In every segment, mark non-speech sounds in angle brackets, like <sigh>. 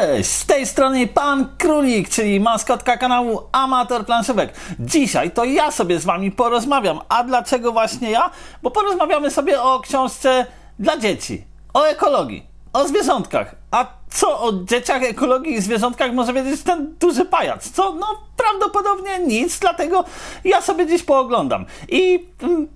Cześć! Z tej strony Pan Królik, czyli maskotka kanału Amator Planszówek. Dzisiaj to ja sobie z Wami porozmawiam. A dlaczego właśnie ja? Bo porozmawiamy sobie o książce dla dzieci, o ekologii, o zwierzątkach. A co o dzieciach, ekologii i zwierzątkach może wiedzieć ten duży pajac? Co? No prawdopodobnie nic, dlatego ja sobie dziś pooglądam. I mm,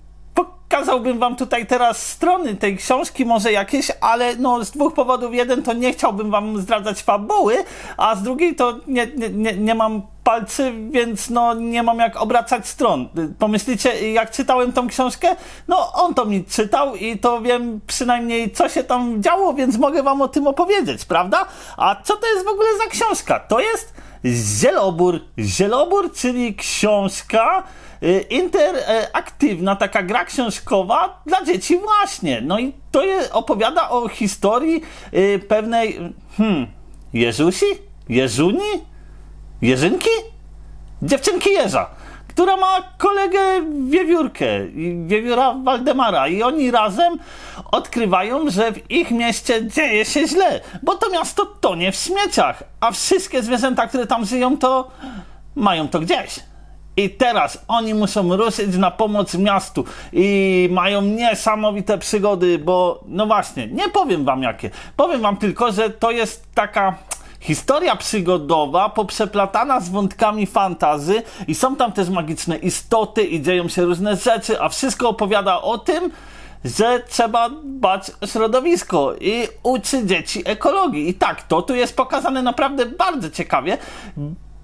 Pokazałbym wam tutaj teraz strony tej książki, może jakieś, ale no z dwóch powodów. Jeden to nie chciałbym wam zdradzać fabuły, a z drugiej to nie, nie, nie, nie mam palcy, więc no nie mam jak obracać stron. Pomyślicie, jak czytałem tą książkę? No on to mi czytał i to wiem przynajmniej co się tam działo, więc mogę wam o tym opowiedzieć, prawda? A co to jest w ogóle za książka? To jest Zielobór. Zielobór, czyli książka interaktywna, taka gra książkowa dla dzieci właśnie. No i to je, opowiada o historii y, pewnej, hmm, Jezusi? Jeżuni? Jerzynki? Dziewczynki Jeża, która ma kolegę Wiewiórkę, Wiewióra Waldemara i oni razem odkrywają, że w ich mieście dzieje się źle, bo to miasto tonie w śmieciach, a wszystkie zwierzęta, które tam żyją, to mają to gdzieś. I teraz oni muszą ruszyć na pomoc miastu i mają niesamowite przygody, bo no właśnie, nie powiem wam jakie. Powiem wam tylko, że to jest taka historia przygodowa poprzeplatana z wątkami fantazy i są tam też magiczne istoty i dzieją się różne rzeczy, a wszystko opowiada o tym, że trzeba dbać o środowisko i uczy dzieci ekologii. I tak, to tu jest pokazane naprawdę bardzo ciekawie,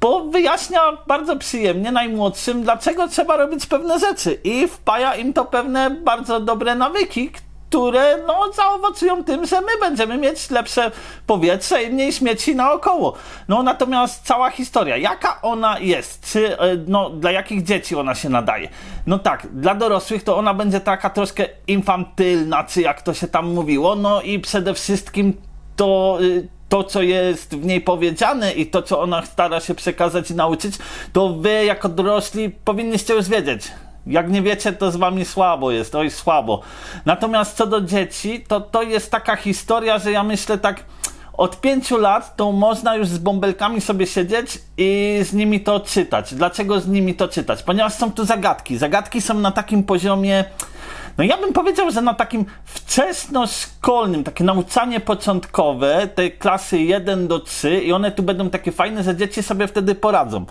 bo wyjaśnia bardzo przyjemnie najmłodszym, dlaczego trzeba robić pewne rzeczy i wpaja im to pewne bardzo dobre nawyki, które no, zaowocują tym, że my będziemy mieć lepsze powietrze i mniej śmieci naokoło. No natomiast cała historia, jaka ona jest, czy e, no, dla jakich dzieci ona się nadaje? No tak, dla dorosłych to ona będzie taka troszkę infantylna, czy jak to się tam mówiło, no i przede wszystkim to... to, co jest w niej powiedziane i to, co ona stara się przekazać i nauczyć, to wy jako dorośli powinniście już wiedzieć. Jak nie wiecie, to z wami słabo jest, oj słabo. Natomiast co do dzieci, to to jest taka historia, że ja myślę tak od pięciu lat to można już z bąbelkami sobie siedzieć i z nimi to czytać. Dlaczego z nimi to czytać? Ponieważ są tu zagadki. Zagadki są na takim poziomie, no ja bym powiedział, że na takim wczesnoszkolnym, takie nauczanie początkowe, tej klasy 1 do 3 i one tu będą takie fajne, że dzieci sobie wtedy poradzą.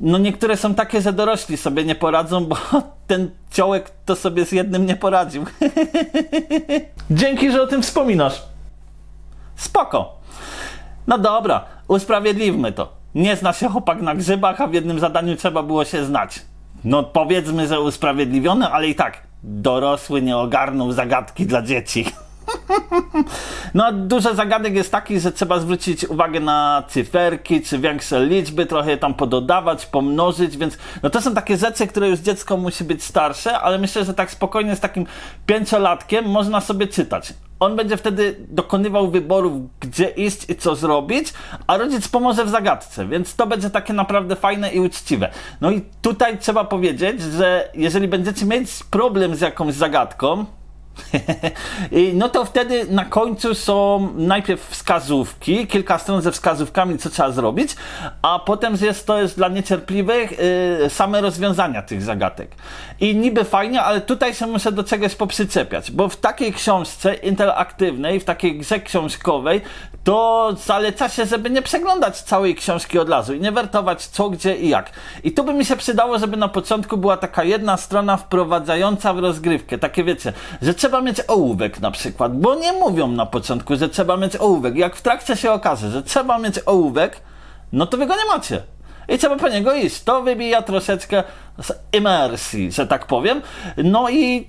No niektóre są takie, że dorośli sobie nie poradzą, bo <laughs> ten ciołek to sobie z jednym nie poradził. <laughs> Dzięki, że o tym wspominasz. Spoko. No dobra, usprawiedliwmy to. Nie zna się chłopak na grzybach, a w jednym zadaniu trzeba było się znać. No powiedzmy, że usprawiedliwione, ale i tak dorosły nie ogarnął zagadki dla dzieci. <laughs> No, dużo zagadek jest taki, że trzeba zwrócić uwagę na cyferki, czy większe liczby, trochę tam pododawać, pomnożyć, więc no to są takie rzeczy, które już dziecko musi być starsze, ale myślę, że tak spokojnie z takim pięciolatkiem można sobie czytać. On będzie wtedy dokonywał wyborów, gdzie iść i co zrobić, a rodzic pomoże w zagadce, więc to będzie takie naprawdę fajne i uczciwe. No i tutaj trzeba powiedzieć, że jeżeli będziecie mieć problem z jakąś zagadką, <laughs> no to wtedy na końcu są najpierw wskazówki, kilka stron ze wskazówkami, co trzeba zrobić, a potem jest to jest dla niecierpliwych yy, same rozwiązania tych zagadek. I niby fajnie, ale tutaj się muszę do czegoś poprzyczepiać, bo w takiej książce interaktywnej, w takiej grze książkowej, to zaleca się, żeby nie przeglądać całej książki od razu i nie wertować co, gdzie i jak. I tu by mi się przydało, żeby na początku była taka jedna strona wprowadzająca w rozgrywkę. Takie wiecie, że trzeba mieć ołówek na przykład, bo nie mówią na początku, że trzeba mieć ołówek. Jak w trakcie się okaże, że trzeba mieć ołówek, no to wy go nie macie. I trzeba po niego iść. To wybija troszeczkę z imersji, że tak powiem. No i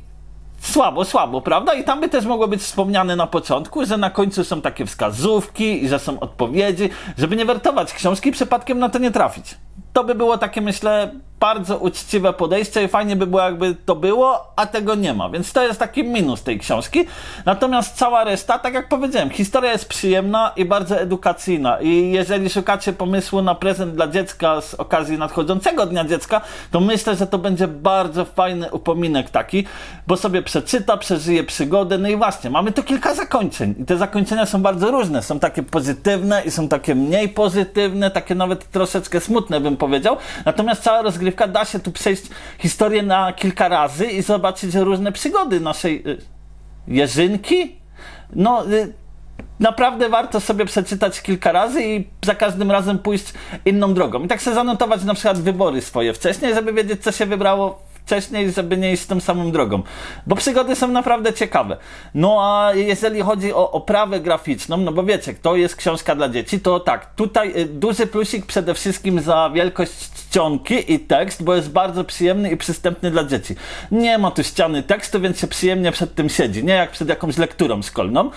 Słabo, słabo, prawda? I tam by też mogło być wspomniane na początku, że na końcu są takie wskazówki i że są odpowiedzi, żeby nie wertować książki, przypadkiem na to nie trafić. To by było takie, myślę, bardzo uczciwe podejście i fajnie by było, jakby to było, a tego nie ma. Więc to jest taki minus tej książki. Natomiast cała reszta, tak jak powiedziałem, historia jest przyjemna i bardzo edukacyjna. I jeżeli szukacie pomysłu na prezent dla dziecka z okazji nadchodzącego Dnia Dziecka, to myślę, że to będzie bardzo fajny upominek taki, bo sobie przeczyta, przeżyje przygodę. No i właśnie, mamy tu kilka zakończeń. I te zakończenia są bardzo różne. Są takie pozytywne i są takie mniej pozytywne, takie nawet troszeczkę smutne bym powiedział. Natomiast cała rozgrywka da się tu przejść historię na kilka razy i zobaczyć różne przygody naszej y, Jerzynki. No, y, naprawdę warto sobie przeczytać kilka razy i za każdym razem pójść inną drogą. I tak sobie zanotować na przykład wybory swoje wcześniej, żeby wiedzieć, co się wybrało wcześniej, żeby nie iść tą samą drogą. Bo przygody są naprawdę ciekawe. No a jeżeli chodzi o oprawę graficzną, no bo wiecie, to jest książka dla dzieci, to tak, tutaj y, duży plusik przede wszystkim za wielkość czcionki i tekst, bo jest bardzo przyjemny i przystępny dla dzieci. Nie ma tu ściany tekstu, więc się przyjemnie przed tym siedzi, nie jak przed jakąś lekturą szkolną.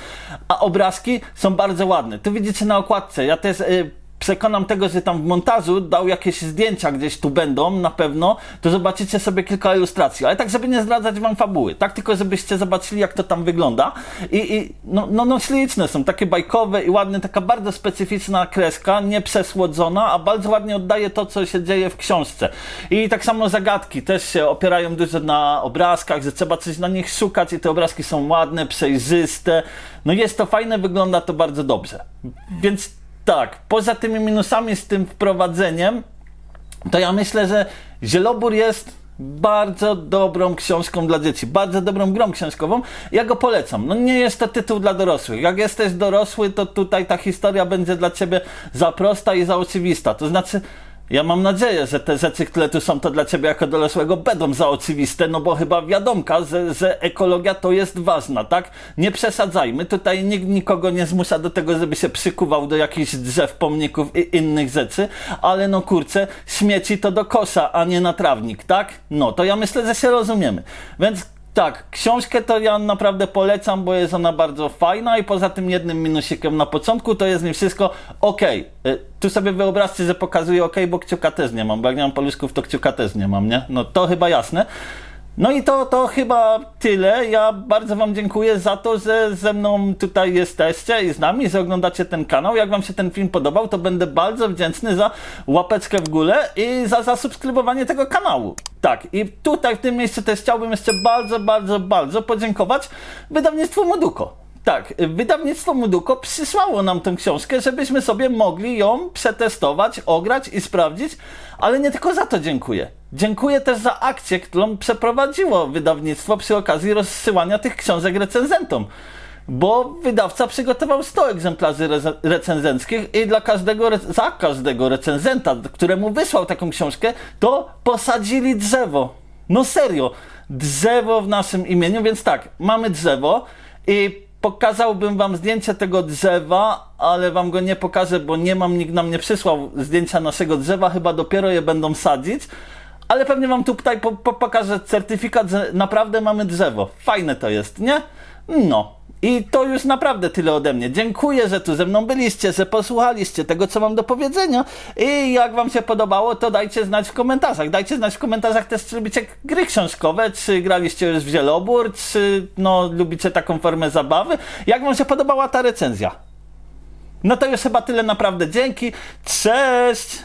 A obrazki są bardzo ładne. Tu widzicie na okładce, ja też... Y, przekonam tego, że tam w montażu dał jakieś zdjęcia gdzieś tu będą, na pewno, to zobaczycie sobie kilka ilustracji. Ale tak, żeby nie zdradzać wam fabuły. Tak tylko, żebyście zobaczyli, jak to tam wygląda. I, i no, no, no śliczne są, takie bajkowe i ładne, taka bardzo specyficzna kreska, nie przesłodzona, a bardzo ładnie oddaje to, co się dzieje w książce. I tak samo zagadki też się opierają dużo na obrazkach, że trzeba coś na nich szukać i te obrazki są ładne, przejrzyste. No jest to fajne, wygląda to bardzo dobrze. Więc tak, poza tymi minusami z tym wprowadzeniem, to ja myślę, że Zielobór jest bardzo dobrą książką dla dzieci, bardzo dobrą grą książkową. Ja go polecam. No nie jest to tytuł dla dorosłych. Jak jesteś dorosły, to tutaj ta historia będzie dla ciebie za prosta i za oczywista. To znaczy, ja mam nadzieję, że te rzeczy, które tu są, to dla ciebie jako dorosłego będą za oczywiste, no bo chyba wiadomka, że, że ekologia to jest ważna, tak? Nie przesadzajmy, tutaj nikt nikogo nie zmusza do tego, żeby się przykuwał do jakichś drzew, pomników i innych rzeczy, ale no kurczę, śmieci to do kosza, a nie na trawnik, tak? No, to ja myślę, że się rozumiemy. Więc tak, książkę to ja naprawdę polecam, bo jest ona bardzo fajna i poza tym jednym minusikiem na początku to jest nie wszystko ok. Tu sobie wyobraźcie, że pokazuję ok, bo kciuka też nie mam, bo jak nie mam paluszków, to kciuka też nie mam, nie? No to chyba jasne. No i to, to chyba tyle. Ja bardzo Wam dziękuję za to, że ze mną tutaj jesteście i z nami, że oglądacie ten kanał. Jak Wam się ten film podobał, to będę bardzo wdzięczny za łapeczkę w górę i za zasubskrybowanie tego kanału. Tak, i tutaj w tym miejscu też chciałbym jeszcze bardzo, bardzo, bardzo podziękować wydawnictwu Moduko. Tak, wydawnictwo Muduko przysłało nam tę książkę, żebyśmy sobie mogli ją przetestować, ograć i sprawdzić, ale nie tylko za to dziękuję. Dziękuję też za akcję, którą przeprowadziło wydawnictwo przy okazji rozsyłania tych książek recenzentom. Bo wydawca przygotował 100 egzemplarzy recenzenckich i dla każdego, za każdego recenzenta, któremu wysłał taką książkę, to posadzili drzewo. No serio, drzewo w naszym imieniu, więc tak, mamy drzewo i pokazałbym wam zdjęcie tego drzewa, ale wam go nie pokażę, bo nie mam, nikt nam nie przysłał zdjęcia naszego drzewa, chyba dopiero je będą sadzić. Ale pewnie wam tutaj po, po, pokażę certyfikat, że naprawdę mamy drzewo. Fajne to jest, nie? No. I to już naprawdę tyle ode mnie. Dziękuję, że tu ze mną byliście, że posłuchaliście tego, co mam do powiedzenia. I jak wam się podobało, to dajcie znać w komentarzach. Dajcie znać w komentarzach też, czy lubicie gry książkowe, czy graliście już w Zielobór, czy no, lubicie taką formę zabawy. Jak wam się podobała ta recenzja? No to już chyba tyle naprawdę. Dzięki. Cześć!